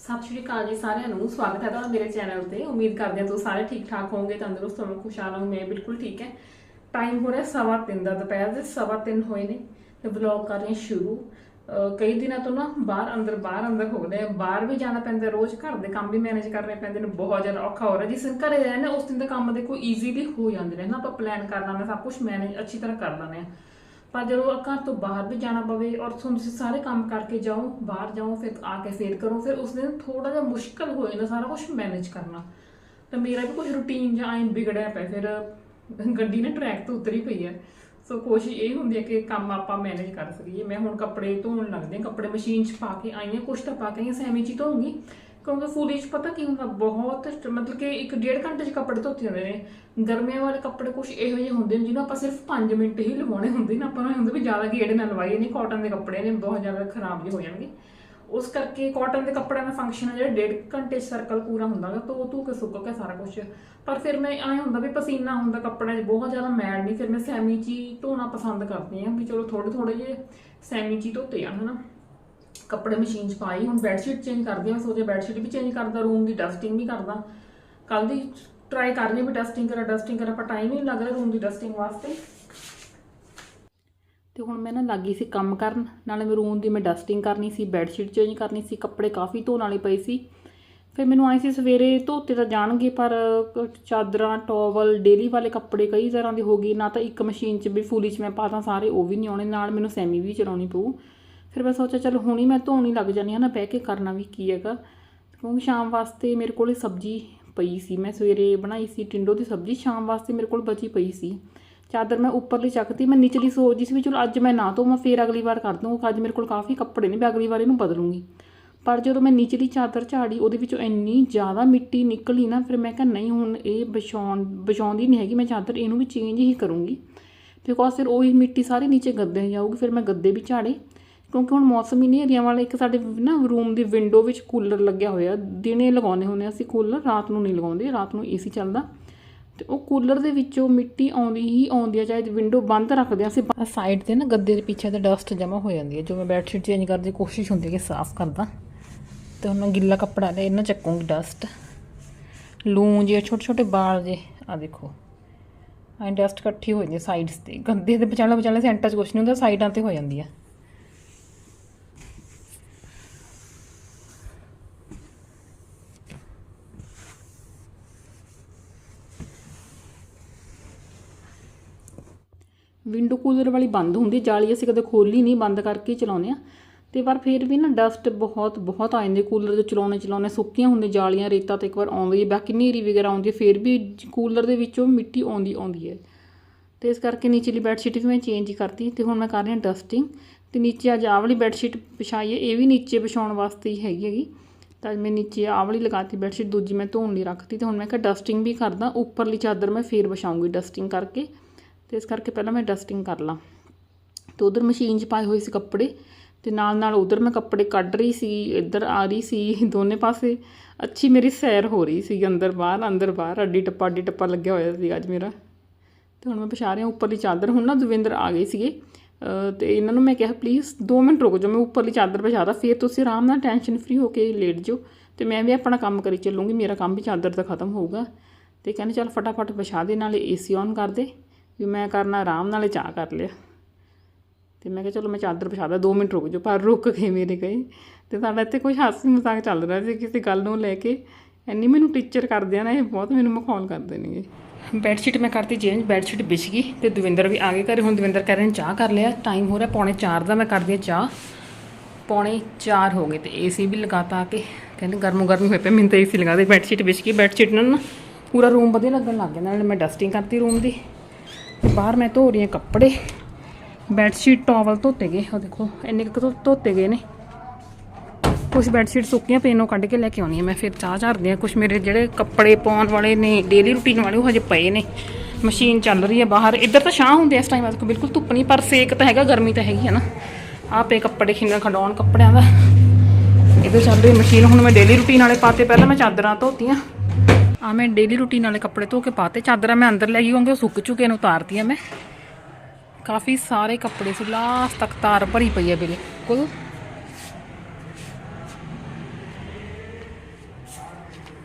ਸਤਿ ਸ਼੍ਰੀ ਅਕਾਲ ਜੀ ਸਾਰਿਆਂ ਨੂੰ ਸਵਾਗਤ ਹੈ ਤੁਹਾਡਾ ਮੇਰੇ ਚੈਨਲ ਤੇ ਉਮੀਦ ਕਰਦੇ ਹਾਂ ਤੁਸੀਂ ਸਾਰੇ ਠੀਕ ਠਾਕ ਹੋਵੋਗੇ ਤੰਦਰੁਸਤ ਹੋਵੋਗੇ ਖੁਸ਼ਹਾਲ ਹੋਵੋਗੇ ਮੈਂ ਬਿਲਕੁਲ ਠੀਕ ਹੈ। ਟਾਈਮ ਹੋ ਰਿਹਾ ਸਵਾ ਤਿੰਨ ਦਾ ਦੁਪਹਿਰ ਦੇ ਸਵਾ ਤਿੰਨ ਹੋਏ ਨੇ ਤੇ ਵਲੌਗ ਕਰ ਰਹੇ ਹਾਂ ਸ਼ੁਰੂ। ਕਈ ਦਿਨਾਂ ਤੋਂ ਨਾ ਬਾਹਰ ਅੰਦਰ ਬਾਹਰ ਅੰਦਰ ਹੋ ਗਏ ਬਾਹਰ ਵੀ ਜਾਣਾ ਪੈਂਦਾ ਰੋਜ਼ ਘਰ ਦੇ ਕੰਮ ਵੀ ਮੈਨੇਜ ਕਰਨੇ ਪੈਂਦੇ ਨੇ ਬਹੁਤ ਜ਼ਿਆਦਾ ਔਖਾ ਹੋ ਰਿਹਾ। ਜਿਸ ਦਿਨ ਘਰੇ ਰਹਿੰਦੇ ਉਸ ਦਿਨ ਦੇ ਕੰਮ ਦੇਖੋ ਈਜ਼ੀਲੀ ਹੋ ਜਾਂਦੇ ਨੇ। ਨਾ ਆਪਾਂ ਪਲਾਨ ਕਰ ਲੈਂਦੇ ਹਾਂ, ਸਭ ਕੁਝ ਮੈਨੇਜ ਅੱਛੀ ਤਰ੍ਹਾਂ ਕਰ ਲੈਂਦੇ ਆ ਪਰ ਜਦੋਂ ਘਰ ਤੋਂ ਬਾਹਰ ਵੀ ਜਾਣਾ ਪਵੇ ਔਰ ਤੁਹਾਨੂੰ ਤੁਸੀਂ ਸਾਰੇ ਕੰਮ ਕਰਕੇ ਜਾਓ, ਬਾਹਰ ਜਾਓ, ਫਿਰ ਆ ਕੇ ਫੇਰ ਕਰੋ, ਫਿਰ ਉਸ ਦਿਨ ਥੋੜਾ ਜਿਹਾ ਮੁਸ਼ਕਲ ਹੋ ਜਾਂਦਾ ਸਾਰਾ ਕੁਝ ਮੈਨੇਜ ਕਰਨਾ। ਤਾਂ ਮੇਰਾ ਵੀ ਕੁਝ ਰੁਟੀਨ ਜਾਂ ਐਂ ਵਿਗੜਿਆ ਪਿਆ, ਫਿਰ ਗੱਡੀ ਨੇ ਟਰੈਕ ਤੋਂ ਉਤਰੀ ਪਈ ਹੈ। ਸੋ ਕੋਸ਼ਿਸ਼ ਇਹ ਹੁੰਦੀ ਹੈ ਕਿ ਕੰਮ ਆਪਾਂ ਮੈਨੇਜ ਕਰ ਸਕੀਏ। ਮੈਂ ਹੁਣ ਕੱਪੜੇ ਧੋਣ ਲੱਗਦੇ ਹਾਂ, ਕੱਪੜੇ ਮਸ਼ੀਨ 'ਚ ਪਾ ਕੇ ਆਈ ਹਾਂ, ਕੁਛ ਤਾਂ ਪਾ ਕੇ ਆਈ ਸੈਮੀ 'ਚ ਹੀ ਧੋਉਂਗੀ ਕਿਉਂਕਿ ਫੂਲੀ 'ਚ ਪਤਾ ਕੀ ਹੁੰਦਾ, ਬਹੁਤ ਮਤਲਬ ਕਿ ਇੱਕ ਡੇਢ ਘੰਟੇ 'ਚ ਕੱਪੜੇ ਧੋਤੇ ਹੁੰਦੇ ਨੇ। ਗਰਮੀਆਂ ਵਾਲੇ ਕੱਪੜੇ ਕੁਝ ਇਹੋ ਜਿਹੇ ਹੁੰਦੇ ਨੇ ਜਿਹਨੂੰ ਆਪਾਂ ਸਿਰਫ 5 ਮਿੰਟ ਹੀ ਲਵਾਉਣੇ ਹੁੰਦੇ ਨੇ। ਆਪਾਂ ਨੂੰ ਹੁੰਦਾ ਵੀ ਜ਼ਿਆਦਾ ਗੇੜੇ ਨਾ ਲਵਾਈਏ, ਨਹੀਂ ਕਾਟਨ ਦੇ ਕੱਪੜੇ ਨੇ, ਬਹੁਤ ਜ਼ਿਆਦਾ ਖਰਾਬ ਜਿਹੇ ਹੋ ਜਾਣਗੇ। ਉਸ ਕਰਕੇ ਕਾਟਨ ਦੇ ਕੱਪੜਿਆਂ ਦਾ ਫੰਕਸ਼ਨ ਹੈ ਜਿਹੜਾ ਡੇਢ ਘੰਟੇ ਸਰਕਲ ਪੂਰਾ ਹੁੰਦਾ ਗਾ, ਧੋ ਧੂ ਕੇ ਸੁੱਕ ਕੇ ਸਾਰਾ ਕੁਝ ਪਰ ਫਿਰ ਮੈਂ ਐਂ ਹੁੰਦਾ ਵੀ ਪਸੀਨਾ ਹੁੰਦਾ ਕੱਪੜਿਆਂ 'ਚ ਬਹੁਤ ਜ਼ਿਆਦਾ ਮੈਲ ਨਹੀਂ ਫਿਰ ਮੈਂ ਸੈਮੀ 'ਚ ਹੀ ਧੋਣਾ ਪਸੰਦ ਕਰਦੀ ਹਾਂ ਵੀ ਚਲੋ ਥੋੜੇ ਥੋੜੇ ਜਿਹੇ ਸੈਮੀ 'ਚ ਹੀ ਧੋਤੇ ਆ, ਹਨਾ। ਕੱਪੜੇ ਮਸ਼ੀਨ 'ਚ ਪਾਈ, ਹੁਣ ਬੈੱਡਸ਼ੀਟ ਚੇਂਜ ਕਰਦੀ ਹਾਂ ਮੈਂ ਸੋਚਿਆ ਬੈੱਡਸ਼ੀਟ ਵੀ ਚੇਂਜ ਕਰਦਾ ਰੂਮ ਦੀ ਡਸਟਿੰਗ ਵੀ ਕਰਦਾ। ਕੱਲ ਦੀ ਟਰਾਈ ਕਰਨੀ ਵੀ ਡਸਟਿੰਗ ਕਰਾਂ ਡਸਟਿੰਗ ਕਰਾਂ, ਪਰ ਟਾਈਮ ਹੀ ਨਹੀਂ ਲੱਗ ਰਿਹਾ ਰੂਮ ਦੀ ਡਸਟਿੰਗ ਵਾਸਤੇ। ਤੇ ਹੁਣ ਮੈਂ ਨਾ ਲੱਗੀ ਸੀ ਕੰਮ ਕਰਨ, ਨਾਲੇ ਮੈਂ ਰੂਮ ਦੀ ਮੈਂ ਡਸਟਿੰਗ ਕਰਨੀ ਸੀ ਬੈੱਡਸ਼ੀਟ ਚੇਂਜ ਕਰਨੀ ਸੀ, ਕੱਪੜੇ ਕਾਫੀ ਧੋਣ ਵਾਲੇ ਪਏ ਸੀ। ਫਿਰ ਮੈਨੂੰ ਆਈ ਸੀ ਸਵੇਰੇ ਧੋਤੇ ਤਾਂ ਜਾਣਗੇ, ਪਰ ਚਾਦਰਾਂ ਟੋਵਲ ਡੇਲੀ ਵਾਲੇ ਕੱਪੜੇ ਕਈ ਤਰ੍ਹਾਂ ਦੇ ਹੋ ਗਏ, ਨਾ ਤਾਂ ਇੱਕ ਮਸ਼ੀਨ 'ਚ ਵੀ ਫੂਲੀ 'ਚ ਮੈਂ ਪਾਤਾ ਸਾਰੇ ਉਹ ਵੀ ਨਹੀਂ ਆਉਣੇ, ਨਾਲ ਮੈਨੂੰ ਸੈਮੀ ਵੀ ਚਲਾਉਣੀ ਪਊ। ਫਿਰ ਮੈਂ ਸੋਚਿਆ ਚਲ ਹੁਣੀ ਮੈਂ ਧੋਣ ਹੀ ਲੱਗ ਜਾਣੀ ਆ ਨਾ, ਬਹਿ ਕੇ ਕਰਨਾ ਵੀ ਕੀ ਹੈਗਾ। ਕਿਉਂਕਿ ਸ਼ਾਮ ਵਾਸਤੇ ਮੇਰੇ ਕੋਲੇ ਸਬਜ਼ੀ ਪਈ ਸੀ। ਮੈਂ ਸਵੇਰੇ ਬਣਾਈ ਸੀ ਟਿੰਡੋ ਦੀ ਸਬਜ਼ੀ, ਸ਼ਾਮ ਵਾਸਤੇ ਮੇਰੇ ਕੋਲ ਬਚੀ ਪਈ ਸੀ। ਚਾਦਰ ਮੈਂ ਉੱਪਰਲੀ ਚੱਕਤੀ, ਮੈਂ ਨਿਚਲੀ ਸੋਚਦੀ ਸੀ ਵੀ ਚਲੋ ਅੱਜ ਮੈਂ ਨਾ ਧੋਵਾਂ, ਫੇਰ ਅਗਲੀ ਵਾਰ ਕਰ ਦੂੰਗਾ ਅੱਜ ਮੇਰੇ ਕੋਲ ਕਾਫੀ ਕੱਪੜੇ ਨੇ, ਮੈਂ ਅਗਲੀ ਵਾਰ ਇਹਨੂੰ ਬਦਲੂੰਗੀ। ਪਰ ਜਦੋਂ ਮੈਂ ਨਿਚਲੀ ਚਾਦਰ ਝਾੜੀ, ਉਹਦੇ ਵਿੱਚੋਂ ਇੰਨੀ ਜ਼ਿਆਦਾ ਮਿੱਟੀ ਨਿਕਲੀ ਨਾ, ਫਿਰ ਮੈਂ ਕਿਹਾ ਨਹੀਂ, ਹੁਣ ਇਹ ਵਿਛਾਉਣ, ਵਿਛਾਉਂਦੀ ਨਹੀਂ ਹੈਗੀ, ਮੈਂ ਚਾਦਰ ਇਹਨੂੰ ਵੀ ਚੇਂਜ ਹੀ ਕਰੂੰਗੀ। ਬਿਕੋਜ਼ ਫਿਰ ਉਹੀ ਮਿੱਟੀ ਸਾਰੀ ਨੀਚੇ ਗੱਦੇ ਜਾਊਗੀ, ਫਿਰ ਮੈਂ ਗੱਦੇ ਵੀ ਝਾੜੇ ਕਿਉਂਕਿ ਹੁਣ ਮੌਸਮ ਹੀ ਨਹੀਂ ਹਰੀਆਂ ਵਾਲਾ, ਇੱਕ ਸਾਡੇ ਨਾ ਰੂਮ ਦੀ ਵਿੰਡੋ ਵਿੱਚ ਕੂਲਰ ਲੱਗਿਆ ਹੋਇਆ, ਦਿਨੇ ਲਗਾਉਂਦੇ ਹੁੰਦੇ ਅਸੀਂ ਕੂਲਰ ਰਾਤ ਨੂੰ ਨਹੀਂ ਲਗਾਉਂਦੇ, ਰਾਤ ਨੂੰ ਏਸੀ ਚੱਲਦਾ। ਤੇ ਉਹ ਕੂਲਰ ਦੇ ਵਿੱਚੋਂ ਮਿੱਟੀ ਆਉਂਦੀ ਹੀ ਆਉਂਦੀ ਆ, ਚਾਹੇ ਵਿੰਡੋ ਬੰਦ ਰੱਖਦੇ ਆ ਅਸੀਂ। ਸਾਈਡ ਤੇ ਨਾ ਗੱਦੇ ਦੇ ਪਿੱਛੇ ਤੇ ਡਸਟ ਜਮਾ ਹੋ ਜਾਂਦੀ ਹੈ ਜੋ ਮੈਂ ਬੈੱਡਸ਼ੀਟ ਚੇਂਜ ਕਰਨ ਦੀ ਕੋਸ਼ਿਸ਼ ਹੁੰਦੀ ਹੈ ਕਿ ਸਾਫ਼ ਕਰਦਾ। ਤੇ ਹੁਣ ਗਿੱਲਾ ਕੱਪੜਾ ਲੈ, ਇਹਨਾਂ ਚੱਕੂੰਗੀ ਡਸਟ ਲੂੰ ਜੇ ਛੋਟੇ ਛੋਟੇ ਬਾਲ ਜੇ ਆ ਦੇਖੋ। ਐਂ ਡਸਟ ਇਕੱਠੀ ਹੋ ਜਾਂਦੀ ਸਾਈਡਸ ਤੇ, ਗੰਦੇ ਦੇ ਵਿਚਾਲੇ ਵਿਚਾਲੇ ਸੈਂਟਰ 'ਚ ਕੁਛ ਨਹੀਂ ਹੁੰਦਾ ਸਾਈਡਾਂ ਤੇ ਹੋ ਜਾਂਦੀ ਆ। ਵਿੰਡੋ ਕੂਲਰ ਵਾਲੀ ਬੰਦ ਹੁੰਦੀ ਜਾਲੀ ਅਸੀਂ ਕਦੇ ਖੋਲੀ ਨਹੀਂ, ਬੰਦ ਕਰਕੇ ਹੀ ਚਲਾਉਂਦੇ ਆ ਤੇ ਪਰ ਫਿਰ ਵੀ ਨਾ ਡਸਟ ਬਹੁਤ ਬਹੁਤ ਆ ਜਾਂਦੀ ਕੂਲਰ ਦੇ ਚਲਾਉਣੇ ਚਲਾਉਣੇ ਸੁੱਕੀਆਂ ਹੁੰਦੀਆਂ ਜਾਲੀਆਂ, ਰੇਤਾ ਤੇ ਇੱਕ ਵਾਰ ਆਉਂਦੀ ਹੈ ਬਾਕੀ ਹਨੇਰੀ ਵਗੈਰਾ ਆਉਂਦੀ ਹੈ, ਫਿਰ ਵੀ ਕੂਲਰ ਦੇ ਵਿੱਚੋਂ ਮਿੱਟੀ ਆਉਂਦੀ ਆਉਂਦੀ ਹੈ। ਤੇ ਇਸ ਕਰਕੇ ਨੀਚੇਲੀ ਬੈੱਡਸ਼ੀਟ ਵੀ ਮੈਂ ਚੇਂਜ ਹੀ ਕਰਤੀ, ਤੇ ਹੁਣ ਮੈਂ ਕਰ ਰਹੀ ਹਾਂ ਡਸਟਿੰਗ ਤੇ ਨੀਚੇ ਅੱਜ ਆਹ ਵਾਲੀ ਬੈੱਡਸ਼ੀਟ ਵਿਛਾਈ ਹੈ, ਇਹ ਵੀ ਨੀਚੇ ਵਿਛਾਉਣ ਵਾਸਤੇ ਹੀ ਹੈਗੀ ਹੈਗੀ। ਤਾਂ ਮੈਂ ਨੀਚੇ ਆਹ ਵਾਲੀ ਲਗਾਤੀ ਬੈੱਡਸ਼ੀਟ ਦੂਜੀ ਮੈਂ ਧੋਣ ਲਈ ਰੱਖਤੀ, ਤੇ ਹੁਣ ਮੈਂ ਕਿਹਾ ਡਸਟਿੰਗ ਵੀ ਕਰਦਾ, ਉੱਪਰਲੀ ਚਾਦਰ ਮੈਂ ਫੇਰ ਵਿਛਾਉਂਗੀ ਡਸਟਿੰਗ ਕਰਕੇ। ਤੇ ਇਸ ਕਰਕੇ ਪਹਿਲਾਂ ਮੈਂ ਡਸਟਿੰਗ ਕਰ ਲਾਂ। ਤੇ ਉਧਰ ਮਸ਼ੀਨ 'ਚ ਪਾਏ ਹੋਏ ਸੀ ਕੱਪੜੇ ਤੇ ਨਾਲ ਨਾਲ ਉਧਰ ਮੈਂ ਕੱਪੜੇ ਕੱਢ ਰਹੀ ਸੀ, ਇੱਧਰ ਆ ਰਹੀ ਸੀ ਦੋਨੇ ਪਾਸੇ। ਅੱਛੀ ਮੇਰੀ ਸੈਰ ਹੋ ਰਹੀ ਸੀ ਅੰਦਰ ਬਾਹਰ ਅੰਦਰ ਬਾਹਰ। ਅੱਡੀ ਟੱਪਾ ਅੱਡੀ ਟੱਪਾ ਲੱਗਿਆ ਹੋਇਆ ਸੀ ਅੱਜ ਮੇਰਾ। ਤੇ ਹੁਣ ਮੈਂ ਪਛਾ ਰਹੀ ਹਾਂ, ਉੱਪਰਲੀ ਚਾਦਰ। ਹੁਣ ਨਾ ਦਵਿੰਦਰ ਆ ਗਏ ਸੀਗੇ। ਅਹ ਤੇ ਇਹਨਾਂ ਨੂੰ ਮੈਂ ਕਿਹਾ ਪਲੀਜ਼ 2 ਮਿੰਟ ਰੁਕੋ ਜੋ ਮੈਂ ਉੱਪਰਲੀ ਚਾਦਰ ਪਛਾਦਾ ਫਿਰ ਤੁਸੀਂ ਆਰਾਮ ਨਾਲ ਟੈਨਸ਼ਨ ਫ੍ਰੀ ਹੋ ਕੇ ਲੇਟ ਜਾਓ। ਤੇ ਮੈਂ ਵੀ ਆਪਣਾ ਕੰਮ ਕਰੀ ਚੱਲੂੰਗੀ। ਮੇਰਾ ਕੰਮ ਵੀ ਚਾਦਰ ਦਾ ਖਤਮ ਹੋਊਗਾ। ਤੇ ਕਹਿੰਦੇ, ਚੱਲ ਫਟਾਫਟ ਪਛਾ ਦੇ, ਨਾਲੇ ਏਸੀ ਔਨ ਕਰ ਦੇ। ਵੀ ਮੈਂ ਕਰਨਾ ਆਰਾਮ ਨਾਲ ਚਾਹ ਕਰ ਲਿਆ। ਤੇ ਮੈਂ ਕਿਹਾ ਚਲੋ ਮੈਂ ਚਾਦਰ ਪਛਾਦਾ 2 ਮਿੰਟ ਰੁਕ ਜਾਓ, ਪਰ ਰੁਕ ਗਏ ਮੇਰੇ ਕਹੇ ਤੇ ਸਾਡਾ ਇੱਥੇ ਕੋਈ ਹਾਸੀ ਮਜ਼ਾਕ ਚੱਲ ਰਿਹਾ ਸੀ ਕਿਸੇ ਗੱਲ ਨੂੰ ਲੈ ਕੇ। ਇੰਨੀ ਮੈਨੂੰ ਟੀਚਰ ਕਰਦੇ ਆ ਨਾ, ਇਹ ਬਹੁਤ ਮੈਨੂੰ ਮਖੌਲ ਕਰਦੇ ਨੇਗੇ ਬੈੱਡਸ਼ੀਟ ਮੈਂ ਕਰਤੀ ਚੇਂਜ, ਬੈੱਡਸ਼ੀਟ ਵਿਛ ਗਈ ਤੇ ਦਵਿੰਦਰ ਵੀ ਆ ਗਏ ਘਰੇ। ਹੁਣ ਦਵਿੰਦਰ ਕਹਿ ਰਹੇ ਨੇ ਚਾਹ ਕਰ ਲਿਆ। ਟਾਈਮ ਹੋ ਰਿਹਾ ਪੌਣੇ 4 ਦਾ, ਮੈਂ ਕਰਦੀ ਆ ਚਾਹ। ਪੌਣੇ 4 ਹੋ ਗਏ ਤੇ ਏਸੀ ਵੀ ਲਗਾਤਾ ਆ ਕੇ। ਕਹਿੰਦੇ ਗਰਮੋ ਗਰਮੀ ਹੋਏ ਪਏ, ਮੈਨੂੰ ਤਾਂ ਏਸੀ ਲਗਾ ਦੇ। ਬੈੱਡਸ਼ੀਟ ਵਿਛ ਗਈ, ਬੈੱਡਸ਼ੀਟ ਨਾਲ ਨਾ ਪੂਰਾ ਰੂਮ ਵਧੀਆ ਲੱਗਣ ਲੱਗ ਗਿਆ। ਨਾਲੇ ਮੈਂ ਡਸਟਿੰਗ ਕਰਤੀ ਰੂਮ ਦੀ। ਬਾਹਰ ਮੈਂ ਧੋ ਰਹੀ ਹਾਂ ਕੱਪੜੇ। ਬੈੱਡਸ਼ੀਟ ਟਾਵਲ ਧੋਤੇ ਗਏ ਉਹ ਦੇਖੋ, ਇੰਨੇ ਕੁ ਧੋਤੇ ਗਏ ਨੇ। ਕੁਝ ਬੈੱਡਸ਼ੀਟ ਸੁੱਕੀਆਂ ਪਈਆਂ ਨੇ ਕੱਢ ਕੇ ਲੈ ਕੇ ਆਉਣੀ ਆ ਮੈਂ, ਫਿਰ ਚਾਹ ਝਾੜਦੀ ਆ ਕੁਝ ਮੇਰੇ ਜਿਹੜੇ ਕੱਪੜੇ ਪਾਉਣ ਵਾਲੇ ਨੇ ਡੇਲੀ ਰੂਟੀਨ ਵਾਲੇ, ਉਹ ਹਜੇ ਪਏ ਨੇ। ਮਸ਼ੀਨ ਚੱਲ ਰਹੀ ਹੈ ਬਾਹਰ। ਇੱਧਰ ਤਾਂ ਛਾਂ ਹੁੰਦੀ ਐ ਇਸ ਟਾਈਮ ਅੱਜ ਬਿਲਕੁਲ ਧੁੱਪ ਨਹੀਂ, ਪਰ ਸੇਕ ਤਾਂ ਹੈਗਾ, ਗਰਮੀ ਤਾਂ ਹੈਗੀ ਹੈ ਨਾ। ਆਹ ਪਏ ਕੱਪੜੇ, ਖਿੰਨ ਖੰਡਾਉਣ ਕੱਪੜਿਆਂ ਦਾ। ਇੱਧਰ ਚੱਲ ਰਹੀ ਮਸ਼ੀਨ, ਹੁਣ ਮੈਂ ਡੇਲੀ ਰੂਟੀਨ ਵਾਲੇ ਪਾਤੇ, ਪਹਿਲਾਂ ਮੈਂ ਚਾਦਰਾਂ ਧੋਤੀਆਂ। ਆ ਮੈਂ ਡੇਲੀ ਰੂਟੀਨ ਵਾਲੇ ਕੱਪੜੇ ਧੋ ਕੇ ਪਾਤੇ, ਚਾਦਰਾਂ ਮੈਂ ਅੰਦਰ ਲੈ ਗਈ ਕਿਉਂਕਿ ਉਹ ਸੁੱਕ ਚੁੱਕੇ ਨੇ, ਉਤਾਰਤੀਆਂ ਮੈਂ। ਕਾਫੀ ਸਾਰੇ ਕੱਪੜੇ ਸੀ ਲਾਸਟ ਤੱਕ ਤਾਰ ਭਰੀ ਪਈ ਹੈ ਬਿਲਕੁਲ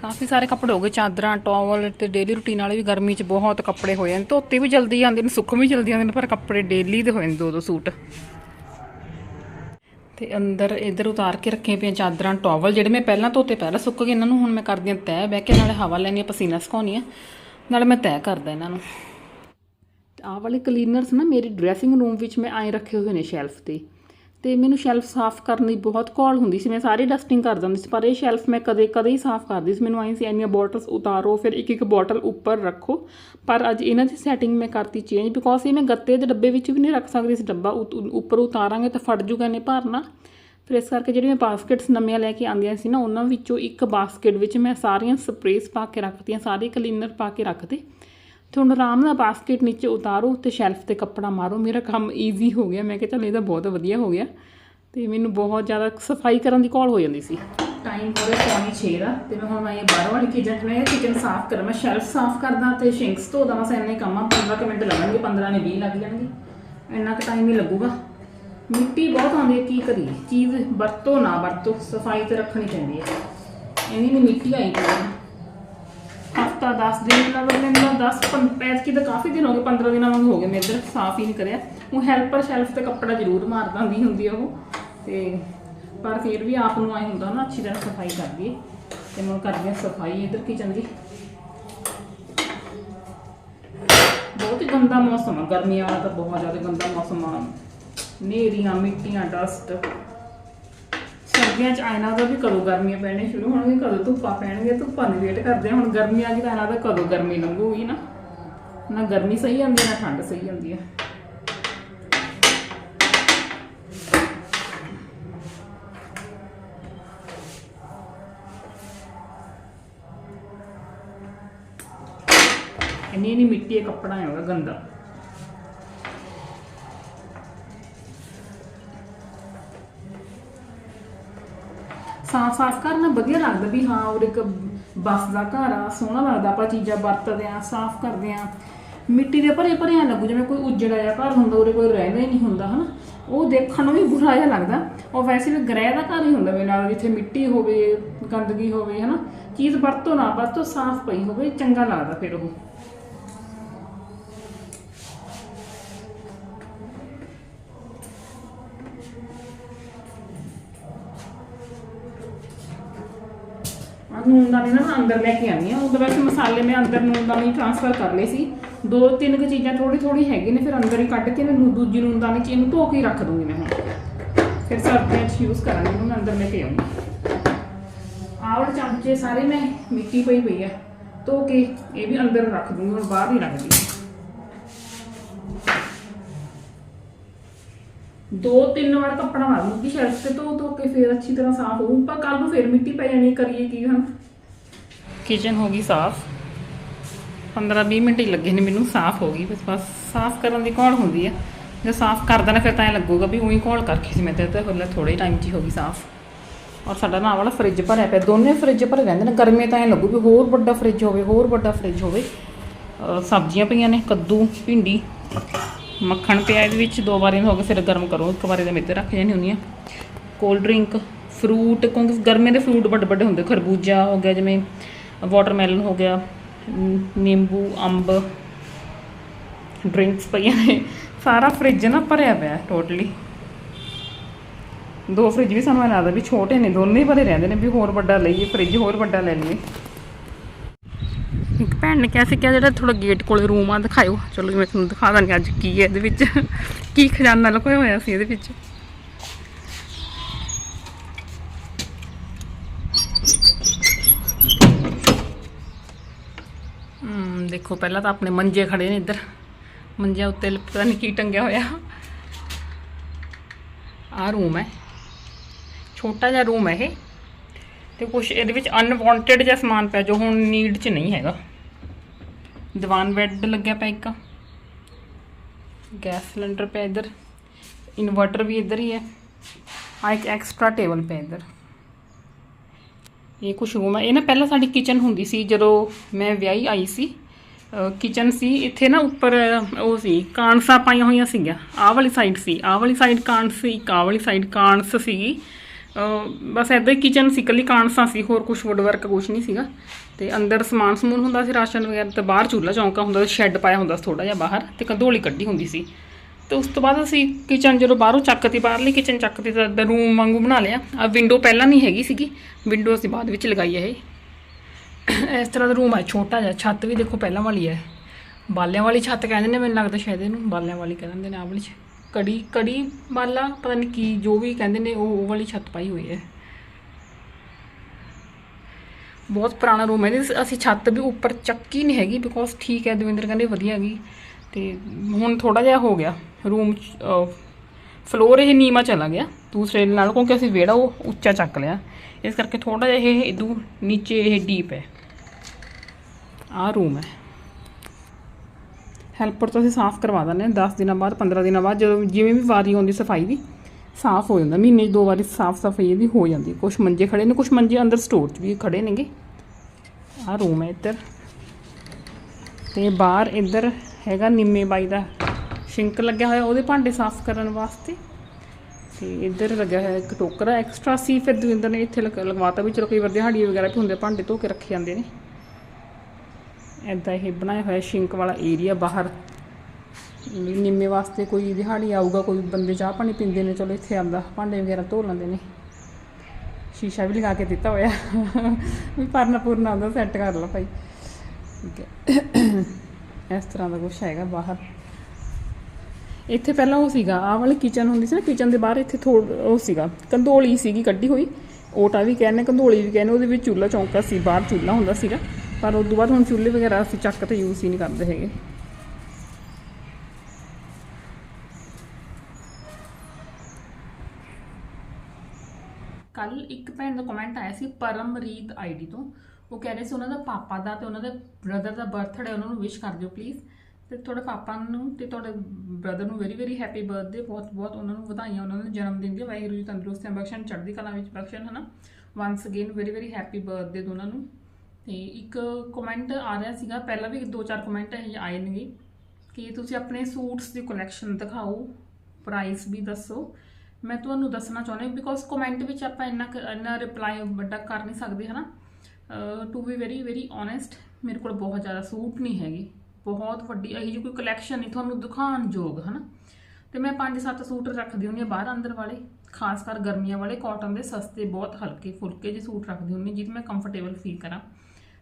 ਕਾਫੀ ਸਾਰੇ ਕੱਪੜੇ ਹੋ ਗਏ, ਚਾਦਰਾਂ ਟਾਵਲ ਤੇ ਡੇਲੀ ਰੂਟੀਨ ਵਾਲੇ ਵੀ ਗਰਮੀ 'ਚ ਬਹੁਤ ਕੱਪੜੇ ਹੋਏ ਨੇ ਧੋਤੇ ਵੀ ਜਲਦੀ ਆਉਂਦੇ ਨੇ, ਸੁੱਕ ਵੀ ਜਲਦੀ ਆਉਂਦੇ ਨੇ, ਪਰ ਕੱਪੜੇ ਡੇਲੀ ਦੇ ਹੋਏ ਨੇ ਦੋ ਦੋ ਸੂਟ। ਤੇ ਅੰਦਰ ਇਧਰ ਉਤਾਰ ਕੇ ਰੱਖੇ ਪਈਆਂ ਚਾਦਰਾਂ ਟਾਵਲ ਜਿਹੜੇ ਮੈਂ ਪਹਿਲਾਂ ਧੋਤੇ, ਪਹਿਲਾਂ ਸੁੱਕ ਗਏ, ਇਹਨਾਂ ਨੂੰ ਹੁਣ ਮੈਂ ਕਰਦੀ ਹਾਂ ਤੈਅ ਬਹਿ ਕੇ ਨਾਲੇ ਹਵਾ ਲੈਣੀ ਆ ਪਸੀਨਾ ਸੁਕਾਉਣੀ ਆ ਨਾਲੇ ਮੈਂ ਤੈਅ ਕਰਦਾ ਇਹਨਾਂ ਨੂੰ। ਆਹ ਵਾਲੇ ਕਲੀਨਰਸ ਨਾ, ਮੇਰੀ ਡਰੈਸਿੰਗ ਰੂਮ ਵਿੱਚ ਮੈਂ ਐਂ ਰੱਖੇ ਹੋਏ ਨੇ ਸ਼ੈਲਫ ਤੇ। ਤੇ ਮੈਨੂੰ ਸ਼ੈਲਫ ਸਾਫ਼ ਕਰਨ ਦੀ ਬਹੁਤ ਕਾਲ ਹੁੰਦੀ ਸੀ। ਮੈਂ ਸਾਰੀ ਡਸਟਿੰਗ ਕਰ ਦਿੰਦੀ ਸੀ, ਪਰ ਇਹ ਸ਼ੈਲਫ ਮੈਂ ਕਦੇ ਕਦੇ ਹੀ ਸਾਫ਼ ਕਰਦੀ ਸੀ। ਮੈਨੂੰ ਐਂ ਸੀ, ਇੰਨੀਆਂ ਬੋਟਲਸ ਉਤਾਰੋ, ਫਿਰ ਇੱਕ ਇੱਕ ਬੋਟਲ ਉੱਪਰ ਰੱਖੋ। ਪਰ ਅੱਜ ਇਹਨਾਂ ਦੀ ਸੈਟਿੰਗ ਮੈਂ ਕਰਤੀ ਚੇਂਜ ਬਿਕੋਜ਼ ਇਹ ਮੈਂ ਗੱਤੇ ਦੇ ਡੱਬੇ ਵਿੱਚ ਵੀ ਨਹੀਂ ਰੱਖ ਸਕਦੀ ਸੀ। ਡੱਬਾ ਉਤ- ਉੱਪਰ ਉਤਾਰਾਂਗੇ ਤਾਂ ਫਟ ਜੂਗਾ ਨੇ ਭਰਨਾ। ਫਿਰ ਇਸ ਕਰਕੇ ਜਿਹੜੀਆਂ ਬਾਸਕਟਸ ਨਵੀਆਂ ਲੈ ਕੇ ਆਉਂਦੀਆਂ ਸੀ ਨਾ, ਉਹਨਾਂ ਵਿੱਚੋਂ ਇੱਕ ਬਾਸਕਟ ਵਿੱਚ ਮੈਂ ਸਾਰੀਆਂ ਸਪਰੇਸ ਪਾ ਕੇ ਰੱਖਤੀਆਂ, ਸਾਰੇ ਕਲੀਨਰ ਪਾ ਕੇ ਰੱਖਦੇ ਤੇ ਹੁਣ ਆਰਾਮ ਨਾਲ ਬਾਸਕਟ ਨੀਚੇ ਉਤਾਰੋ ਤੇ ਸ਼ੈਲਫ ਤੇ ਕੱਪੜਾ ਮਾਰੋ। ਮੇਰਾ ਕੰਮ ਈਜ਼ੀ ਹੋ ਗਿਆ। ਮੈਂ ਕਿਹਾ ਚੱਲ ਇਹਦਾ ਬਹੁਤ ਵਧੀਆ ਹੋ ਗਿਆ। ਤੇ ਮੈਨੂੰ ਬਹੁਤ ਜ਼ਿਆਦਾ ਸਫ਼ਾਈ ਕਰਨ ਦੀ ਕਾਲ ਹੋ ਜਾਂਦੀ ਸੀ। ਟਾਈਮ ਹੋ ਰਿਹਾ ਪੌਣੀ 6 ਦਾ। ਤੇ ਮੈਂ ਹੁਣ ਮੈਂ ਇਹ ਬਾਹਰ ਵਾਲੀ ਕਿਚਨ 'ਚ ਮੈਂ ਕਿਚਨ ਸਾਫ਼ ਕਰਾਂ। ਮੈਂ ਸ਼ੈਲਫ ਸਾਫ਼ ਕਰਦਾ ਤੇ ਸ਼ਿੰਕਸ ਧੋਦਾ ਮੈਂ ਇੰਨੇ ਕੰਮ ਆ 15 ਮਿੰਟ ਲੱਗਣਗੇ। 15 ਨੇ 20 ਲੱਗ ਜਾਣਗੇ। ਇੰਨਾ ਕੁ ਟਾਈਮ ਹੀ ਲੱਗੂਗਾ। ਮਿੱਟੀ ਬਹੁਤ ਆਉਂਦੀ ਹੈ। ਕੀ ਕਰੀਏ? ਚੀਜ਼ ਵਰਤੋ ਨਾ ਵਰਤੋ। ਸਫ਼ਾਈ ਤੇ ਰੱਖਣੀ ਪੈਂਦੀ ਹੈ। ਇੰਨੀ ਨਹੀਂ ਮਿੱਟੀ ਆਈ ਪਈ ਹਫਤਾ 10 ਦਿਨ ਨਾਲ ਮੈਨੂੰ 10 ਪੰਪੈਸ ਕੀ ਤਾਂ ਕਾਫੀ ਦਿਨ ਹੋ ਗਏ 15 ਦਿਨਾਂ ਵਾਂਗ ਹੋ ਗਏ, ਮੈਂ ਇੱਧਰ ਸਾਫ਼ ਹੀ ਨਹੀਂ ਕਰਿਆ। ਉਹ ਹੈਲਪਰ ਸ਼ੈਲਫ ਤੇ ਕੱਪੜਾ ਜ਼ਰੂਰ ਮਾਰ ਦਿੰਦੀ ਹੁੰਦੀ ਆ ਉਹ, ਤੇ ਪਰ ਫਿਰ ਵੀ ਆਪ ਨੂੰ ਆਈ ਹੁੰਦਾ ਨਾ, ਅੱਛੀ ਤਰ੍ਹਾਂ ਸਫ਼ਾਈ ਕਰਦੀ ਹੈ ਤੇ ਮੈਂ ਕਰਦੀ ਹਾਂ ਸਫ਼ਾਈ ਇੱਧਰ ਕਿਚਨ ਦੀ ਬਹੁਤ ਹੀ ਗੰਦਾ ਮੌਸਮ ਆ, ਗਰਮੀਆਂ ਵਾਲਾ ਤਾਂ ਬਹੁਤ ਜ਼ਿਆਦਾ ਗੰਦਾ ਮੌਸਮ ਆ। ਨੇਰੀਆਂ ਮਿੱਟੀਆਂ ਡਸਟ ਸਰਦੀਆਂ ਚ ਆਇਨਾ ਦਾ ਵੀ ਕਦੋਂ ਗਰਮੀਆਂ ਪੈਣੇ ਸ਼ੁਰੂ ਹੋਣਗੇ ਕਦੋਂ ਧੁੱਪਾਂ ਪੈਣਗੇ ਧੁੱਪਾਂ ਦੀ ਵੇਟ ਕਰਦੇ ਆ ਹੁਣ ਗਰਮੀ ਆ ਗਈ ਤਾਂ ਇਹਨਾਂ ਦਾ ਕਦੋਂ ਗਰਮੀ ਲੰਘੂਗੀ ਨਾ। ਨਾ ਗਰਮੀ ਸਹੀ ਆਉਂਦੀ ਨਾ ਠੰਡ ਸਹੀ ਆਉਂਦੀ ਹੈ ਇੰਨੀ ਇੰਨੀ ਮਿੱਟੀ ਦਾ ਕੱਪੜਾ ਹੈਗਾ ਗੰਦਾ। ਸਾਫ਼ ਸਾਫ਼ ਕਰਨਾ ਵਧੀਆ ਲੱਗਦਾ ਵੀ ਹਾਂ ਉਹ ਇੱਕ ਬਸ ਦਾ ਘਰ ਆ, ਸੋਹਣਾ ਲੱਗਦਾ, ਆਪਾਂ ਚੀਜ਼ਾਂ ਵਰਤਦੇ ਆ ਸਾਫ਼ ਕਰਦੇ ਆ ਮਿੱਟੀ ਦੇ ਭਰੇ ਭਰੇ ਐਂ ਲੱਗੂ, ਜਿਵੇਂ ਕੋਈ ਉਜੜਾ ਜਿਹਾ ਘਰ ਹੁੰਦਾ ਉਹਦੇ ਕੋਈ ਰਹਿੰਦਾ ਹੀ ਨਹੀਂ ਹੁੰਦਾ, ਹਨਾ? ਉਹ ਦੇਖਣ ਨੂੰ ਵੀ ਬੁਰਾ ਜਿਹਾ ਲੱਗਦਾ। ਉਹ ਵੈਸੇ ਵੀ ਗ੍ਰਹਿ ਦਾ ਘਰ ਹੀ ਹੁੰਦਾ ਮੇਰੇ ਨਾਲ, ਜਿੱਥੇ ਮਿੱਟੀ ਹੋਵੇ, ਗੰਦਗੀ ਹੋਵੇ, ਹਨਾ? ਚੀਜ਼ ਵਰਤੋਂ ਨਾ ਵਰਤੋ, ਸਾਫ਼ ਪਈ ਹੋਵੇ, ਚੰਗਾ ਲੱਗਦਾ ਫਿਰ ਉਹ। ਨੂਨਦਾਨੀ ਨਾ ਮੈਂ ਅੰਦਰ ਲੈ ਕੇ ਆਨੀ ਆ ਉਹਦੇ ਵਿੱਚ ਮਸਾਲੇ ਮੈਂ ਅੰਦਰ ਨੂਨਦਾਨੀ ਟ੍ਰਾਂਸਫਰ ਕਰ ਲਏ ਸੀ। ਦੋ ਤਿੰਨ ਕੁ ਚੀਜ਼ਾਂ ਥੋੜੀ ਥੋੜੀ ਹੈਗੀ ਨੇ, ਫਿਰ ਅੰਦਰ ਹੀ ਕੱਢ ਕੇ ਮੈਂ ਦੂ- ਦੂਜੀ ਨੂਨਦਾਨੀ ਚ ਇਹਨੂੰ ਧੋ ਕੇ ਹੀ ਰੱਖ ਦੂੰਗੀ ਮੈਂ ਹੁਣ। ਫਿਰ ਸਰਦੀਆਂ ਚ ਯੂਜ਼ ਕਰਾਂਗੀ ਇਹਨੂੰ ਮੈਂ ਅੰਦਰ ਲੈ ਕੇ ਆਉਂਗੀ ਆਹ ਵਾਲੇ ਚਮਚੇ ਸਾਰੇ ਮੈਂ ਮਿੱਟੀ ਪਈ ਪਈ ਆ, ਧੋ ਕੇ ਇਹ ਵੀ ਅੰਦਰ ਰੱਖ ਦੂੰਗੀ, ਹੁਣ ਬਾਹਰ ਨਹੀਂ ਰੱਖਦੀ। ਦੋ ਤਿੰਨ ਵਾਰ ਕੱਪੜਾ ਮਾਰ ਸ਼ੈਲਫ ਤੇ ਧੋ ਧੋ ਕੇ ਫਿਰ ਅੱਛੀ ਤਰ੍ਹਾਂ ਸਾਫ਼ ਹੋਊ। ਪਰ ਕੱਲ ਨੂੰ ਫਿਰ ਮਿੱਟੀ ਪੈ ਜਾਣੀ, ਕਰੀਏ ਕੀ ਹਨ? ਕਿਚਨ ਹੋ ਗਈ ਸਾਫ਼। 15-20 ਮਿੰਟ ਹੀ ਲੱਗੇ ਨੇ ਮੈਨੂੰ, ਸਾਫ਼ ਹੋ ਗਈ। ਬਸ ਬਸ ਸਾਫ਼ ਕਰਨ ਦੀ ਕੌਣ ਹੁੰਦੀ ਆ? ਜੇ ਸਾਫ਼ ਕਰ ਦੇਣਾ ਫਿਰ ਤਾਂ ਐ ਲੱਗੂਗਾ ਵੀ ਉਹੀ ਕੋਲ ਕਰਕੇ ਸੀ। ਮੈਂ ਤੇ ਤੇ ਹਲੇ ਥੋੜੇ ਟਾਈਮ 'ਚ ਹੀ ਹੋ ਗਈ ਸਾਫ਼। ਔਰ ਸਾਡਾ ਨਾ ਵਾਲਾ ਫ੍ਰਿਜ ਭਰਿਆ ਪਿਆ। ਦੋਨੇ ਫ੍ਰਿਜ ਭਰੇ ਰਹਿੰਦੇ ਨੇ। ਗਰਮੀ ਤਾਂ ਐ ਲੱਗੂ ਵੀ ਹੋਰ ਵੱਡਾ ਫ੍ਰਿਜ ਹੋਵੇ, ਹੋਰ ਵੱਡਾ ਫ੍ਰਿਜ ਹੋਵੇ। ਸਬਜ਼ੀਆਂ ਪਈਆਂ ਨੇ, ਕੱਦੂ, ਭਿੰਡੀ। ਮੱਖਣ ਪਿਆ ਇਹਦੇ ਵਿੱਚ ਦੋ ਵਾਰੀ ਹੋ ਗਏ ਫਿਰ ਗਰਮ ਕਰੋ, ਇੱਕ ਵਾਰੀ ਦੇ ਮੈਂ ਇੱਧਰ ਰੱਖ ਜਾਂਦੀ ਹੁੰਦੀ ਆ। ਕੋਲਡ ਡਰਿੰਕ ਫਰੂਟ ਕਿਉਂਕਿ ਗਰਮੀਆਂ ਦੇ ਫਰੂਟ ਵੱਡੇ ਵੱਡੇ ਹੁੰਦੇ, ਖਰਬੂਜਾ ਹੋ ਗਿਆ, ਜਿਵੇਂ ਵਾਟਰਮੈਲਨ ਹੋ ਗਿਆ, ਨਿੰਬੂ, ਅੰਬ ਡਰਿੰਕਸ ਪਈਆਂ ਨੇ। ਸਾਰਾ ਫ੍ਰਿਜ ਨਾ ਭਰਿਆ ਪਿਆ ਟੋਟਲੀ ਦੋ ਫ੍ਰਿਜ ਵੀ ਸਾਨੂੰ ਐਂ ਲੱਗਦਾ ਵੀ ਛੋਟੇ ਨੇ, ਦੋਨੇ ਭਰੇ ਰਹਿੰਦੇ ਨੇ, ਵੀ ਹੋਰ ਵੱਡਾ ਲਈਏ ਫ੍ਰਿਜ ਹੋਰ ਵੱਡਾ ਲੈ ਲਈਏ। ਇੱਕ ਭੈਣ ਨੇ ਕਿਹਾ ਸੀ ਕਿ ਜਿਹੜਾ ਥੋੜਾ ਗੇਟ ਕੋਲੇ ਰੂਮ ਆ, ਦਿਖਾਇਓ। ਚਲੋ ਮੈਂ ਤੁਹਾਨੂੰ ਦਿਖਾ ਦਾਂਗੀ ਅੱਜ ਕੀ ਹੈ ਇਹਦੇ ਵਿੱਚ। ਕੀ ਖਜ਼ਾਨਾ ਲੁਕੋਇਆ ਹੋਇਆ ਸੀ ਇਹਦੇ ਵਿੱਚ। ਹਮ, ਦੇਖੋ, ਪਹਿਲਾਂ ਤਾਂ ਆਪਣੇ ਮੰਜੇ ਖੜੇ ਨੇ ਇੱਧਰ। ਮੰਜਿਆਂ ਉੱਤੇ ਪਤਾ ਨਹੀਂ ਕੀ ਟੰਗਿਆ ਹੋਇਆ। ਆ ਰੂਮ ਹੈ। ਛੋਟਾ ਜਿਹਾ ਰੂਮ ਹੈ ਇਹ। ਤੇ ਕੁਝ ਇਹਦੇ ਵਿੱਚ ਅਨਵਾਂਟਡ ਜਿਹਾ ਸਮਾਨ ਪਿਆ, ਜੋ ਹੁਣ ਨੀਡ 'ਚ ਨਹੀਂ ਹੈਗਾ। ਦੀਵਾਨ ਬੈੱਡ ਲੱਗਿਆ ਪਿਆ ਇੱਕ। ਗੈਸ ਸਿਲੰਡਰ ਪਿਆ ਇੱਧਰ। ਇਨਵਰਟਰ ਵੀ ਇੱਧਰ ਹੀ ਹੈ। ਆ ਇੱਕ ਐਕਸਟਰਾ ਟੇਬਲ ਪਿਆ ਇੱਧਰ। ਇਹ ਕੁਛ ਰੂਮ ਹੈ ਇਹ ਨਾ ਪਹਿਲਾਂ ਸਾਡੀ ਕਿਚਨ ਹੁੰਦੀ ਸੀ, ਜਦੋਂ ਮੈਂ ਵਿਆਹੀ ਆਈ ਸੀ। ਕਿਚਨ ਸੀ। ਇੱਥੇ ਨਾ ਉੱਪਰ ਉਹ ਸੀ ਕਾਂਸਾਂ ਪਾਈਆਂ ਹੋਈਆਂ ਸੀਗੀਆਂ। ਆਹ ਵਾਲੀ ਸਾਈਡ ਸੀ। ਆਹ ਵਾਲੀ ਸਾਈਡ ਕਾਂਸ ਸੀ ਇੱਕ ਆਹ ਵਾਲੀ ਸਾਈਡ ਕਾਂਸ ਸੀਗੀ। ਬਸ ਐਦਾਂ ਹੀ ਕਿਚਨ ਸੀ, ਇਕੱਲੀ ਕਾਂਸਾਂ ਸੀ ਹੋਰ ਕੁਝ ਵੁੱਡ ਵਰਕ ਕੁਝ ਨਹੀਂ ਸੀਗਾ। ਤੇ ਅੰਦਰ ਸਮਾਨ ਸਮੂਨ ਹੁੰਦਾ ਸੀ, ਰਾਸ਼ਨ ਵਗੈਰਾ ਤੇ ਬਾਹਰ ਚੁੱਲ੍ਹਾ ਚੌਂਕਾ ਹੁੰਦਾ ਸੀ ਸ਼ੈੱਡ ਪਾਇਆ ਹੁੰਦਾ ਸੀ ਥੋੜਾ ਜਿਹਾ ਬਾਹਰ ਤੇ ਕੰਧੋਲੀ ਕੱਢੀ ਹੁੰਦੀ ਸੀ। ਤੇ ਉਸ ਤੋਂ ਬਾਅਦ ਅਸੀਂ ਕਿਚਨ ਜਦੋਂ ਬਾਹਰੋਂ ਚੱਕਤੀ, ਬਾਹਰਲੀ ਕਿਚਨ ਚੱਕਤੀ ਤਾਂ ਰੂਮ ਵਾਂਗੂ ਬਣਾ ਲਿਆ। ਆ ਵਿੰਡੋ ਪਹਿਲਾਂ ਨਹੀਂ ਹੈਗੀ ਸੀਗੀ ਵਿੰਡੋ ਅਸੀਂ ਬਾਅਦ ਵਿੱਚ ਲਗਾਈ ਹੈ ਇਹ। ਇਸ ਤਰ੍ਹਾਂ ਦਾ ਰੂਮ ਹੈ ਛੋਟਾ ਜਿਹਾ, ਛੱਤ ਵੀ ਦੇਖੋ ਪਹਿਲਾਂ ਵਾਲੀ ਹੈ ਬਾਲਿਆਂ ਵਾਲੀ ਛੱਤ ਕਹਿੰਦੇ ਨੇ, ਮੈਨੂੰ ਲੱਗਦਾ ਸ਼ਾਇਦ ਇਹਨੂੰ ਬਾਲਿਆਂ ਵਾਲੀ ਕਹਿ ਦਿੰਦੇ ਨੇ ਆਹ ਵਾਲੀ ਚ। ਕੜੀ ਕੜੀ ਬਾਲਾ ਪਤਾ ਨਹੀਂ ਕੀ, ਜੋ ਵੀ ਕਹਿੰਦੇ ਨੇ, ਉਹ ਉਹ ਵਾਲੀ ਛੱਤ ਪਾਈ ਹੋਈ ਹੈ। ਬਹੁਤ ਪੁਰਾਣਾ ਰੂਮ ਹੈ। ਇਹਦੀ ਅਸੀਂ ਛੱਤ ਵੀ ਉੱਪਰ ਚੱਕੀ ਨਹੀਂ ਹੈਗੀ ਬਿਕੋਜ਼ ਠੀਕ ਹੈ, ਦਵਿੰਦਰ ਕਹਿੰਦੇ ਵਧੀਆ ਹੈਗੀ। ਤੇ ਹੁਣ ਥੋੜਾ ਜਿਹਾ ਹੋ ਗਿਆ। ਰੂਮ ਫਲੋਰ ਇਹ ਨੀਮਾ ਚਲਾ ਗਿਆ। ਦੂਸਰੇ ਨਾਲ, ਕਿਉਂਕਿ ਅਸੀਂ ਵਿਹੜਾ ਉਹ ਉੱਚਾ ਚੱਕ ਲਿਆ। ਇਸ ਕਰਕੇ ਥੋੜਾ ਜਿਹਾ ਇਹ ਇਦੂ ਨੀਚੇ ਇਹ ਡੀਪ ਹੈ। ਆਹ ਰੂਮ ਹੈ। ਹੈਲਪਰ ਤੋਂ ਅਸੀਂ ਸਾਫ਼ ਕਰਵਾ ਦਿੰਦੇ ਹਾਂ। 10 ਦਿਨਾਂ ਬਾਅਦ 15 ਦਿਨਾਂ ਬਾਅਦ ਜਦੋਂ ਜਿਵੇਂ ਵੀ ਵਾਰੀ ਆਉਂਦੀ ਸਫ਼ਾਈ ਦੀ, ਸਾਫ਼ ਹੋ ਜਾਂਦਾ। ਮਹੀਨੇ 'ਚ ਦੋ ਵਾਰੀ ਸਾਫ਼ ਸਫ਼ਾਈ ਇਹਦੀ ਹੋ ਜਾਂਦੀ ਕੁਝ ਮੰਜੇ ਖੜੇ ਨੇ ਕੁਝ ਮੰਜੇ ਅੰਦਰ ਸਟੋਰ 'ਚ ਵੀ ਖੜੇ ਨੇਗੇ। ਆਹ ਰੂਮ ਹੈ ਇੱਧਰ। ਤੇ ਬਾਹਰ ਇੱਧਰ ਹੈਗਾ ਨਿੰਮੇ ਬਾਈ ਦਾ ਸ਼ਿੰਕ ਲੱਗਿਆ ਹੋਇਆ, ਉਹਦੇ ਭਾਂਡੇ ਸਾਫ਼ ਕਰਨ ਵਾਸਤੇ। ਤੇ ਇੱਧਰ ਲੱਗਿਆ ਹੋਇਆ ਇੱਕ ਟੋਕਰਾ ਐਕਸਟਰਾ ਸੀ। ਫਿਰ ਦਵਿੰਦਰ ਨੇ ਇੱਥੇ ਲਗਵਾਤਾ ਵੀ ਚਲੋ ਕਈ ਵਾਰ ਦਿਹਾੜੀ ਵਗੈਰਾ ਵੀ ਹੁੰਦੇ ਭਾਂਡੇ ਧੋ ਕੇ ਰੱਖੇ ਜਾਂਦੇ ਨੇ। ਐਦਾਂ ਇਹ ਬਣਾਇਆ ਹੋਇਆ ਸ਼ਿੰਕ ਵਾਲਾ ਏਰੀਆ ਬਾਹਰ। ਨਿੰਮੇ ਵਾਸਤੇ ਕੋਈ ਦਿਹਾੜੀ ਆਊਗਾ, ਕੋਈ ਬੰਦੇ ਚਾਹ ਪਾਣੀ ਪੀਂਦੇ ਨੇ, ਚਲੋ ਇੱਥੇ ਆਉਂਦਾ, ਭਾਂਡੇ ਵਗੈਰਾ ਧੋ ਲੈਂਦੇ ਨੇ। ਸ਼ੀਸ਼ਾ ਵੀ ਲਗਾ ਕੇ ਦਿੱਤਾ ਹੋਇਆ। ਵੀ ਪਰਨਾ ਪੁਰਨਾ ਆਉਂਦਾ ਸੈੱਟ ਕਰ ਲਓ ਭਾਈ। ਠੀਕ ਹੈ। ਇਸ ਤਰ੍ਹਾਂ ਦਾ ਕੁਝ ਹੈਗਾ ਬਾਹਰ। ਇੱਥੇ ਪਹਿਲਾਂ ਉਹ ਸੀਗਾ, ਆਹ ਵਾਲੀ ਕਿਚਨ ਹੁੰਦੀ ਸੀ ਨਾ ਕਿਚਨ ਦੇ ਬਾਹਰ ਇੱਥੇ ਥੋੜ ਉਹ ਸੀਗਾ, ਕੰਧੋਲੀ ਸੀਗੀ, ਕੱਢੀ ਹੋਈ। ਓਟਾ ਵੀ ਕਹਿੰਦੇ, ਕੰਧੋਲੀ ਵੀ ਕਹਿੰਦੇ, ਉਹਦੇ ਵਿੱਚ ਚੁੱਲ੍ਹਾ ਚੌਂਕਾ ਸੀ, ਬਾਹਰ ਚੁੱਲ੍ਹਾ ਹੁੰਦਾ ਸੀਗਾ। ਪਰ ਉਸ ਤੋਂ ਬਾਅਦ ਹੁਣ ਚੁੱਲ੍ਹੇ ਵਗੈਰਾ ਅਸੀਂ ਚੱਕ ਤੇ ਯੂਜ਼ ਹੀ ਨਹੀਂ ਕਰਦੇ ਹੈਗੇ। ਕੱਲ ਇੱਕ ਭੈਣ ਦਾ ਕਮੈਂਟ ਆਇਆ ਸੀ ਪਰਮਰੀਤ ਆਈਡੀ ਤੋਂ। ਉਹ ਕਹਿ ਰਹੇ ਸੀ ਉਹਨਾਂ ਦਾ ਪਾਪਾ ਦਾ ਤੇ ਉਹਨਾਂ ਦੇ ਬ੍ਰਦਰ ਦਾ ਬਰਥਡੇ ਉਹਨਾਂ ਨੂੰ ਵਿਸ਼ ਕਰ ਦਿਓ ਪਲੀਜ਼ ਤੇ ਤੁਹਾਡੇ ਪਾਪਾ ਨੂੰ ਤੇ ਤੁਹਾਡੇ ਬ੍ਰਦਰ ਨੂੰ ਵੈਰੀ ਵੈਰੀ ਹੈਪੀ ਬਰਥਡੇ ਬਹੁਤ ਬਹੁਤ ਉਹਨਾਂ ਨੂੰ ਵਧਾਈਆਂ, ਉਹਨਾਂ ਦੇ ਜਨਮ ਦਿਨ ਦੀਆਂ ਵਾਹਿਗੁਰੂ ਜੀ ਤੰਦਰੁਸਤੀਆਂ ਬਖਸ਼ਣ ਚੜ੍ਹਦੀ ਕਲਾ ਵਿੱਚ ਬਖਸ਼ਣ, ਹਨਾ? Once again very very happy birthday ਦੋਨਾਂ ਨੂੰ। ਤੇ ਇੱਕ ਕਮੈਂਟ ਆ ਰਿਹਾ ਸੀਗਾ ਪਹਿਲਾਂ ਵੀ ਦੋ ਚਾਰ ਕਮੈਂਟ ਇਹ ਆਏ ਨੇਗੇ ਕਿ ਤੁਸੀਂ ਆਪਣੇ ਸੂਟਸ ਦੀ ਕਲੈਕਸ਼ਨ ਦਿਖਾਓ ਪ੍ਰਾਈਸ ਵੀ ਦੱਸੋ। ਮੈਂ ਤੁਹਾਨੂੰ ਦੱਸਣਾ ਚਾਹੁੰਦੀ ਬਿਕੋਜ਼ ਕਮੈਂਟ ਵਿੱਚ ਆਪਾਂ ਇੰਨਾ ਕੁ- ਇੰਨਾ ਰਿਪਲਾਈ ਵੱਡਾ ਕਰ ਨਹੀਂ ਸਕਦੇ ਹਨਾ? To be very very honest ਮੇਰੇ ਕੋਲ ਬਹੁਤ ਜ਼ਿਆਦਾ ਸੂਟ ਨਹੀਂ ਹੈਗੇ। ਬਹੁਤ ਵੱਡੀ ਇਹੋ ਜਿਹੀ ਕੋਈ ਕਲੈਕਸ਼ਨ ਨਹੀਂ ਤੁਹਾਨੂੰ ਦਿਖਾਉਣ ਯੋਗ ਹਨਾ? ਤੇ ਮੈਂ 5-7 ਸੂਟ ਰੱਖਦੀ ਹੁੰਦੀ ਹਾਂ ਬਾਹਰ ਅੰਦਰ ਵਾਲੇ ਖਾਸ ਕਰ ਗਰਮੀਆਂ ਵਾਲੇ ਕਾਟਨ ਦੇ ਸਸਤੇ ਬਹੁਤ ਹਲਕੇ ਫੁਲਕੇ ਜਿਹੇ ਸੂਟ ਰੱਖਦੀ ਹੁੰਦੀ ਹਾਂ, ਜਿਹਦੇ ਮੈਂ ਕੰਫਰਟੇਬਲ ਫੀਲ ਕਰਾਂ।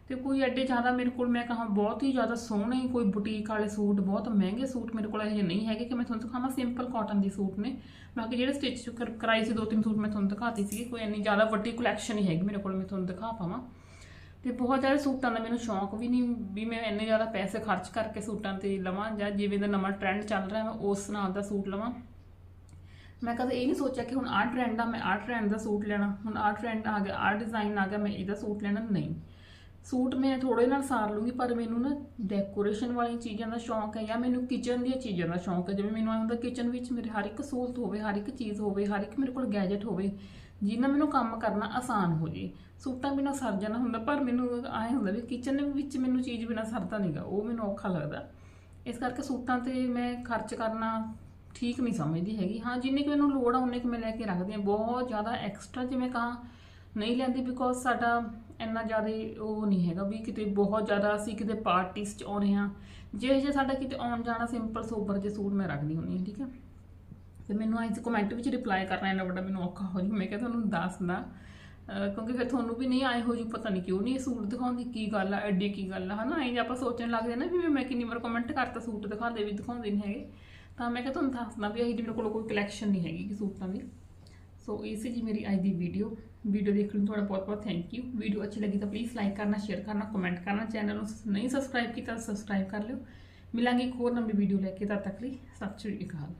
ਤੇ ਕੋਈ ਐਡੇ ਜ਼ਿਆਦਾ ਮੇਰੇ ਕੋਲ ਮੈਂ ਕਹਾਂ ਬਹੁਤ ਹੀ ਜ਼ਿਆਦਾ ਸੋਹਣੇ ਕੋਈ ਬੁਟੀਕ ਵਾਲੇ ਸੂਟ, ਬਹੁਤ ਮਹਿੰਗੇ ਸੂਟ ਮੇਰੇ ਕੋਲ ਇਹੋ ਜਿਹੇ ਨਹੀਂ ਹੈਗੇ ਕਿ ਮੈਂ ਤੁਹਾਨੂੰ ਦਿਖਾਵਾਂ ਸਿੰਪਲ ਕਾਟਨ ਦੇ ਸੂਟ ਨੇ। ਬਾਕੀ ਜਿਹੜੇ ਸਟਿਚ ਕਰਾਈ ਸੀ ਦੋ ਤਿੰਨ ਸੂਟ ਮੈਂ ਤੁਹਾਨੂੰ ਦਿਖਾਤੀ ਸੀ ਕੋਈ ਇੰਨੀ ਜ਼ਿਆਦਾ ਵੱਡੀ ਕਲੈਕਸ਼ਨ ਨਹੀਂ ਹੈਗੀ ਮੇਰੇ ਕੋਲ, ਮੈਂ ਤੁਹਾਨੂੰ ਦਿਖਾ ਪਾਵਾਂ। ਤੇ ਬਹੁਤ ਜ਼ਿਆਦਾ ਸੂਟਾਂ ਦਾ ਮੈਨੂੰ ਸ਼ੌਂਕ ਵੀ ਨਹੀਂ ਵੀ ਮੈਂ ਇੰਨੇ ਜ਼ਿਆਦਾ ਪੈਸੇ ਖਰਚ ਕਰਕੇ ਸੂਟਾਂ ਤੇ ਲਵਾਂ ਜਾਂ ਜਿਵੇਂ ਦਾ ਨਵਾਂ ਟ੍ਰੈਂਡ ਚੱਲ ਰਿਹਾ, ਮੈਂ ਉਸ ਨਾਲ ਦਾ ਸੂਟ ਲਵਾਂ। ਮੈਂ ਕਦੇ ਇਹ ਨਹੀਂ ਸੋਚਿਆ ਕਿ ਹੁਣ ਆਹ ਟ੍ਰੈਂਡ ਆ, ਮੈਂ ਆਹ ਟ੍ਰੈਂਡ ਦਾ ਸੂਟ ਲੈਣਾ, ਹੁਣ ਆਹ ਟ੍ਰੈਂਡ ਆ ਗਿਆ, ਆਹ ਡਿਜ਼ਾਈਨ ਆ ਗਿਆ, ਮੈਂ ਇਹਦਾ ਸੂਟ ਲੈਣਾ, ਨਹੀਂ। ਸੂਟ ਮੈਂ ਥੋੜੇ ਨਾਲ ਸਾਰ ਲੂੰਗੀ, ਪਰ ਮੈਨੂੰ ਨਾ ਡੈਕੋਰੇਸ਼ਨ ਵਾਲੀਆਂ ਚੀਜ਼ਾਂ ਦਾ ਸ਼ੌਂਕ ਹੈ ਜਾਂ ਮੈਨੂੰ ਕਿਚਨ ਦੀਆਂ ਚੀਜ਼ਾਂ ਦਾ ਸ਼ੌਂਕ ਹੈ। ਜਿਵੇਂ ਮੈਨੂੰ ਆਇਆ ਹੁੰਦਾ ਕਿਚਨ ਵਿੱਚ ਮੇਰੇ ਹਰ ਇੱਕ ਸਹੂਲਤ ਹੋਵੇ, ਹਰ ਇੱਕ ਚੀਜ਼ ਹੋਵੇ, ਹਰ ਇੱਕ ਮੇਰੇ ਕੋਲ ਗੈਜਟ ਹੋਵੇ, ਜਿਹਦੇ ਮੈਨੂੰ ਕੰਮ ਕਰਨਾ ਆਸਾਨ ਹੋ ਜੇ। ਸੂਟਾਂ ਬਿਨਾਂ ਸਰ ਜਾਣਾ ਹੁੰਦਾ, ਪਰ ਮੈਨੂੰ ਆਏ ਹੁੰਦਾ ਵੀ ਕਿਚਨ ਵਿੱਚ ਮੈਨੂੰ ਚੀਜ਼ ਬਿਨਾਂ ਸਰਦਾ ਨਹੀਂਗਾ ਉਹ ਮੈਨੂੰ ਔਖਾ ਲੱਗਦਾ। ਇਸ ਕਰਕੇ ਸੂਟਾਂ ਤੇ ਮੈਂ ਖਰਚ ਕਰਨਾ ਠੀਕ ਨਹੀਂ ਸਮਝਦੀ ਹੈਗੀ। ਹਾਂ, ਜਿੰਨੀ ਕੁ ਮੈਨੂੰ ਲੋੜ ਆ, ਉਨੇ ਕੁ ਮੈਂ ਲੈ ਕੇ ਰੱਖਦੀ ਹਾਂ। ਬਹੁਤ ਜ਼ਿਆਦਾ ਐਕਸਟਰਾ ਜਿਵੇਂ ਕਹਾਂ ਨਹੀਂ ਲੈਂਦੀ ਬਿਕੋਜ਼ ਸਾਡਾ ਇੰਨਾ ਜ਼ਿਆਦਾ ਉਹ ਨਹੀਂ ਹੈਗਾ ਵੀ ਕਿਤੇ ਬਹੁਤ ਜ਼ਿਆਦਾ ਅਸੀਂ ਕਿਤੇ ਪਾਰਟੀਸ 'ਚ ਆਉਣੇ ਆ ਜੇ ਜੇ ਸਾਡਾ ਕਿਤੇ ਆਉਣ ਜਾਣਾ ਸਿੰਪਲ ਸੋਬਰ ਜੇ ਸੂਟ ਮੈਂ ਰੱਖਦੀ ਹੁੰਦੀ ਹਾਂ, ਠੀਕ ਹੈ। ਤੇ ਮੈਨੂੰ ਅੱਜ ਕਮੈਂਟ ਵਿੱਚ ਰਿਪਲਾਈ ਕਰਨਾ ਇੰਨਾ ਵੱਡਾ ਮੈਨੂੰ ਔਖਾ ਹੋ ਜੂ ਮੈਂ ਕਿਹਾ ਤੁਹਾਨੂੰ ਦੱਸਦਾ ਕਿਉਂਕਿ ਫਿਰ ਤੁਹਾਨੂੰ ਵੀ ਨਹੀਂ ਆਏ ਹੋ ਜੂ ਪਤਾ ਨਹੀਂ ਕਿਉਂ ਨਹੀਂ ਇਹ ਸੂਟ ਦਿਖਾਉਂਦੀ ਕੀ ਗੱਲ ਆ, ਐਡੀ ਕੀ ਗੱਲ ਆ, ਹਨਾ? ਐਂ ਜੇ ਆਪਾਂ ਸੋਚਣ ਲੱਗਦੇ ਨਾ ਵੀ ਮੈਂ ਕਿੰਨੀ ਵਾਰ ਕਮੈਂਟ ਕਰਤਾ ਸੂਟ ਦਿਖਾਉਂਦੇ ਵੀ ਦਿਖਾਉਂਦੇ ਨਹੀਂ ਹੈਗੇ। ਤਾਂ ਮੈਂ ਕਿਹਾ ਤੁਹਾਨੂੰ ਦੱਸਦਾ ਵੀ ਇਹ ਮੇਰੇ ਕੋਲ ਕੋਈ ਕਲੈਕਸ਼ਨ ਨਹੀਂ ਹੈਗੀ ਕਿ ਸੂਟਾਂ ਦੀ। ਸੋ ਇਹ ਸੀ ਜੀ ਮੇਰੀ ਅੱਜ ਦੀ ਵੀਡੀਓ ਵੀਡੀਓ ਦੇਖਣ ਲਈ ਤੁਹਾਡਾ ਬਹੁਤ ਬਹੁਤ ਥੈਂਕ ਯੂ ਵੀਡੀਓ ਅੱਛੀ ਲੱਗੀ ਤਾਂ ਪਲੀਜ਼ ਲਾਈਕ ਕਰਨਾ ਸ਼ੇਅਰ ਕਰਨਾ ਕਮੈਂਟ ਕਰਨਾ ਚੈਨਲ ਨੂੰ ਨਹੀਂ ਸਬਸਕ੍ਰਾਈਬ ਕੀਤਾ ਤਾਂ ਸਬਸਕ੍ਰਾਈਬ ਕਰ ਲਿਓ। ਮਿਲਾਂਗੇ ਇੱਕ ਹੋਰ ਨਵੀਂ ਵੀਡੀਓ ਲੈ ਕੇ, ਤਦ ਤੱਕ ਲਈ ਸਤਿ ਸ਼੍ਰੀ ਅਕਾਲ।